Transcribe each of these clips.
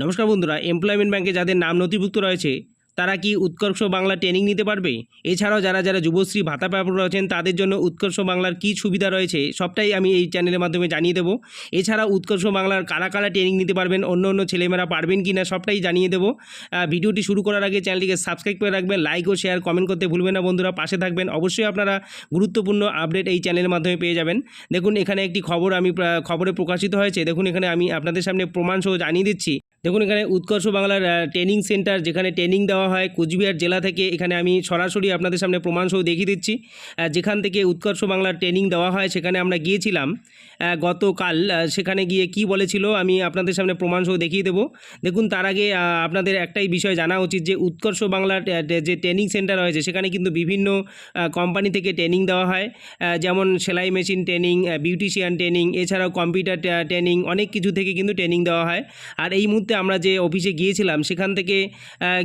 নমস্কার বন্ধুরা এমপ্লয়মেন্ট ব্যাংকে যাদের নাম নথিভুক্ত রয়েছে, তারা কি উৎকর্ষ বাংলা ট্রেনিং নিতে পারবে? এছাড়াও যারা যারা যুবশ্রী ভাতা প্রাপক রয়েছেন, তাদের জন্য উৎকর্ষ বাংলার কি সুবিধা রয়েছে, সবটাই আমি এই চ্যানেলের মাধ্যমে জানিয়ে দেবো। এছাড়া উৎকর্ষ বাংলার কারা কারা ট্রেনিং নিতে পারবেন, অন্য অন্য ছেলেমেয়েরা পারবেন কি না সবটাই জানিয়ে দেবো। ভিডিওটি শুরু করার আগে চ্যানেলটিকে সাবস্ক্রাইব করে রাখবেন লাইক ও শেয়ার কমেন্ট করতে ভুলবেন না বন্ধুরা, পাশে থাকবেন। অবশ্যই আপনারা গুরুত্বপূর্ণ আপডেট এই চ্যানেলের মাধ্যমে পেয়ে যাবেন। দেখুন, এখানে একটি খবর আমি খবরে প্রকাশিত হয়েছে। দেখুন, এখানে আমি আপনাদের সামনে প্রমাণ সহ জানিয়ে দিচ্ছি। দেখুন, এখানে উৎকর্ষ বাংলার ট্রেনিং সেন্টার যেখানে ট্রেনিং দেওয়া হয়, কুচবিহার জেলা থেকে এখানে আমি সরাসরি আপনাদের সামনে প্রমাণ সহ দেখিয়ে দিচ্ছি। যেখান থেকে উৎকর্ষ বাংলার ট্রেনিং দেওয়া হয়, সেখানে আমরা গিয়েছিলাম। গতকাল সেখানে গিয়ে কি বলেছিল, আমি আপনাদের সামনে প্রমাণ সহ দেখিয়ে দেবো। দেখুন, তার আগে আপনাদের একটাই বিষয় জানা উচিত যে, উৎকর্ষ বাংলার যে ট্রেনিং সেন্টার রয়েছে, সেখানে কিন্তু বিভিন্ন কোম্পানি থেকে ট্রেনিং দেওয়া হয়। যেমন সেলাই মেশিন ট্রেনিং বিউটিশিয়ান ট্রেনিং এছাড়াও কম্পিউটার ট্রেনিং অনেক কিছু থেকে কিন্তু ট্রেনিং দেওয়া হয়। আর এই মুহূর্তে আমরা যে অফিসে গিয়েছিলাম, সেখান থেকে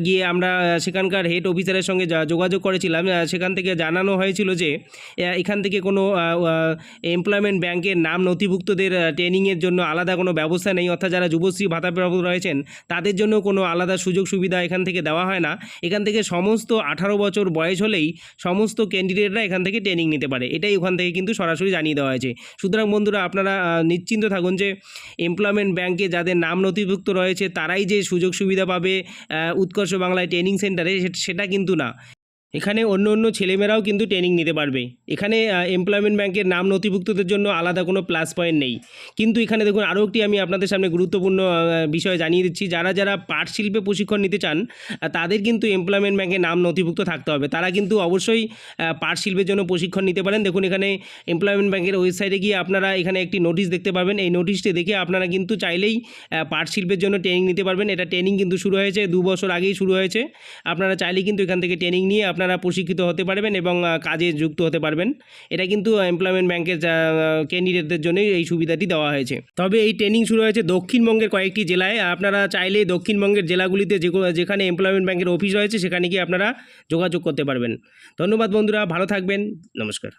গিয়ে আমরা সেখানকার হেড অফিসারের সঙ্গে যোগাযোগ করেছিলাম সেখান থেকে জানানো হয়েছিল যে এখান থেকে কোনো এমপ্লয়মেন্ট ব্যাংকের নাম নথিভুক্তদের ট্রেনিংয়ের জন্য আলাদা কোনো ব্যবস্থা নেই। অর্থাৎ যারা যুবশ্রী ভাতা প্রাপক রয়েছেন, তাদের জন্য কোনো আলাদা সুযোগ সুবিধা এখান থেকে দেওয়া হয় না। এখান থেকে সমস্ত আঠারো বছর বয়স হলেই সমস্ত ক্যান্ডিডেটরা এখান থেকে ট্রেনিং নিতে পারে। এটাই ওখান থেকে কিন্তু সরাসরি জানিয়ে দেওয়া হয়েছে। সুতরাং বন্ধুরা, আপনারা নিশ্চিন্ত থাকুন যে এমপ্লয়মেন্ট ব্যাংকে যাদের নাম নথিভুক্ত রয়েছে তারাই যে সুযোগ সুবিধা পাবে উৎকর্ষ বাংলায় ট্রেনিং সেন্টারে সেটা কিন্তু না। এখানে অন্য অন্য ছেলেমেয়েরাও কিন্তু ট্রেনিং নিতে পারবে। এখানে এমপ্লয়মেন্ট ব্যাংকের নাম নথিভুক্তদের জন্য আলাদা কোনো প্লাস পয়েন্ট নেই। কিন্তু এখানে দেখুন, আরও একটি আমি আপনাদের সামনে গুরুত্বপূর্ণ বিষয় জানিয়ে দিচ্ছি। যারা যারা পাট শিল্পে প্রশিক্ষণ নিতে চান তাদের কিন্তু এমপ্লয়মেন্ট ব্যাংকে নাম নথিভুক্ত থাকতে হবে। তারা কিন্তু অবশ্যই পাট শিল্পের জন্য প্রশিক্ষণ নিতে পারেন। দেখুন, এখানে এমপ্লয়মেন্ট ব্যাংকের ওয়েবসাইটে গিয়ে আপনারা এখানে একটি নোটিশ দেখতে পাবেন। এই নোটিশটি দেখে আপনারা কিন্তু চাইলেই পাট শিল্পের জন্য ট্রেনিং নিতে পারবেন। এটা ট্রেনিং কিন্তু শুরু হয়েছে, দু বছর আগেই শুরু হয়েছে। আপনারা চাইলেই কিন্তু এখান থেকে ট্রেনিং নিয়ে আপনারা প্রশিক্ষিত হতে পারবেন এবং কাজে যুক্ত হতে পারবেন। এটা কিন্তু এমপ্লয়মেন্ট ব্যাংকের ক্যান্ডিডেটদের জন্যই এই সুবিধাটি দেওয়া হয়েছে। তবে এই ট্রেনিং শুরু হয়েছে দক্ষিণবঙ্গের কয়েকটি জেলায়। আপনারা চাইলে দক্ষিণবঙ্গের জেলাগুলিতে যেখানে এমপ্লয়মেন্ট ব্যাংকের অফিস রয়েছে, সেখানে গিয়ে আপনারা যোগাযোগ করতে পারবেন। ধন্যবাদ বন্ধুরা, ভালো থাকবেন, নমস্কার।